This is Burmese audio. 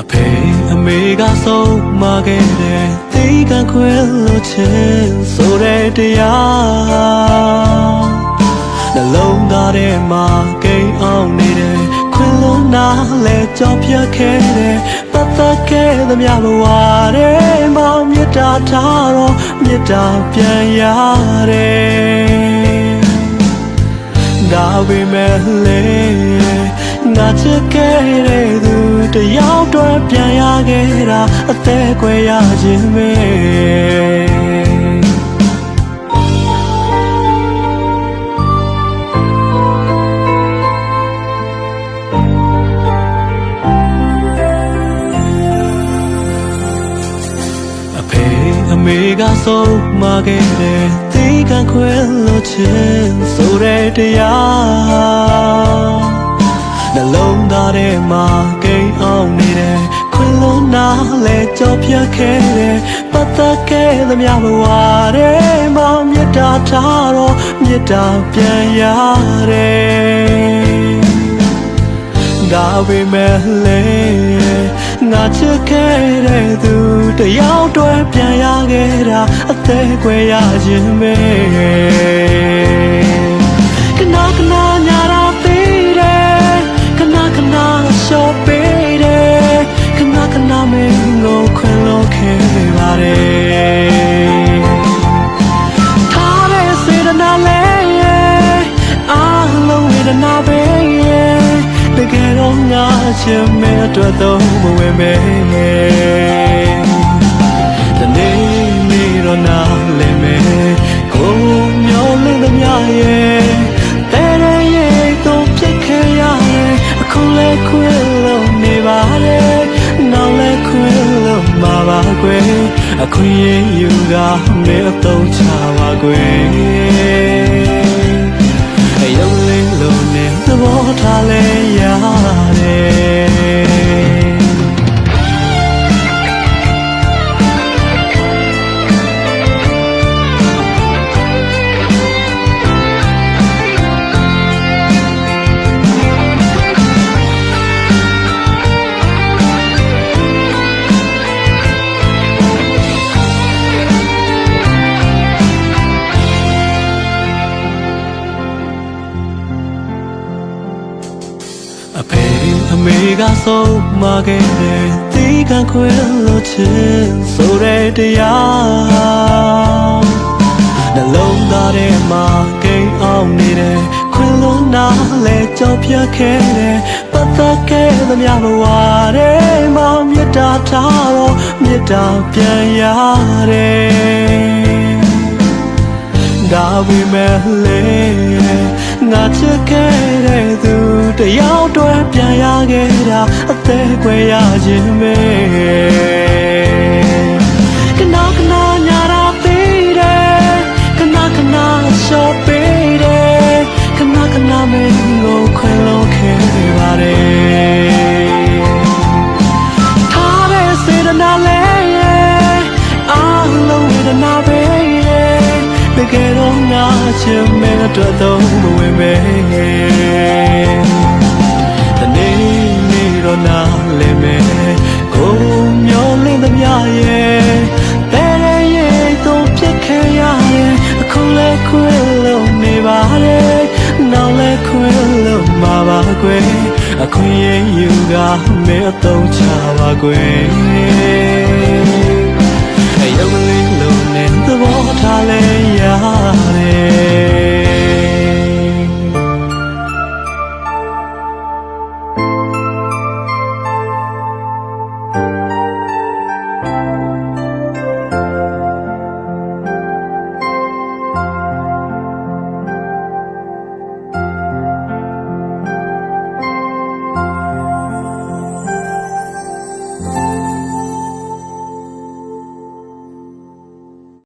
အဖေအမေကဆုံးမခဲ့တဲ့သိကံခွဲလို့ချင်ဆိုတဲ့တရားနှလုံးသားထဲမှာကိန်းအောင်နေတဲ့ခွင်လုံးနာလဲကြောက်ပြတ်ခဲ့တဲ့ပတ်သက်ခဲ့သမျှဘဝထဲမှာမေတ္တာထားတော့မေတ္တာပြန်ရတယ်ဒါပေမဲ့လေ ငါချစ်ခဲ့တဲ့သူတယောက်တော့ပြန်ရခဲ့တာအသက်ကွယ်ရခြင်းပဲအဖေအမေကဆုံးမခဲ့တဲ့သိကံခွဲလို့ချင်းဆိုတဲ့တရား နှလုံးသားထဲမှာကိန်းအောင်နေတဲ့ခွင်လုံးနာလဲကြောက်ပြတ်ခဲ့တဲ့ပတ်သက်ခဲ့သမျှဘဝထဲမှာမေတ္တာထားတော့မေတ္တာပြန်ရတယ်ဒါပေမဲ့လေငါချစ်ခဲ့တဲ့သူတယောက်တော့ပြန်ရခဲ့တာအသေးခွဲရခြင်းပဲ ကယ်တော့ငါချင်မဲ့အတွက်တော့မဝင်ပဲတနေ့နေ့တော့နားလဲမယ်ကိုမျောလင်းသမျှရဲ့တဲ့ရဲ့တော့ဖြစ်ခဲ့ရတယ်အခုလဲခွေလို့နေပါတယ်နောက်လဲခွေလို့မှာပါကွယ်အခွင့်အရေးယူကမဲအတော့ချပါကွယ် မေကဆုံးမခဲ့တဲ့ဒီကံခွဲလို့ချင်ဆိုတဲ့တရားနှလုံးသားထဲမှာကိန်းအောင်နေတဲ့ခွင်လုံးနာလဲကြောက်ပြတ်ခဲ့တဲ့ပတ်သက်ခဲ့သမျှဘဝထဲမှာမေတ္တာထားတော့မေတ္တာပြန်ရတယ်ဒါပေမဲ့လေ အသေးခွဲရခြင်းပဲခဏခဏညာတာပေးတယ်ခဏခဏရှော့ပေးတယ်ခဏခဏမင်းကိုခွင်လို့ခဲ့ပါတယ်ထားတဲ့စေတနာလေးအားလုံးဝေဒနာပဲတကယ်တော့ငါချင်မဲ့အတွက်တော့မဝင်ပဲ နောက်လဲခွေလို့မှာပါကွယ်အခွင့်အရေးယူကမဲအတော့ချပါကွယ်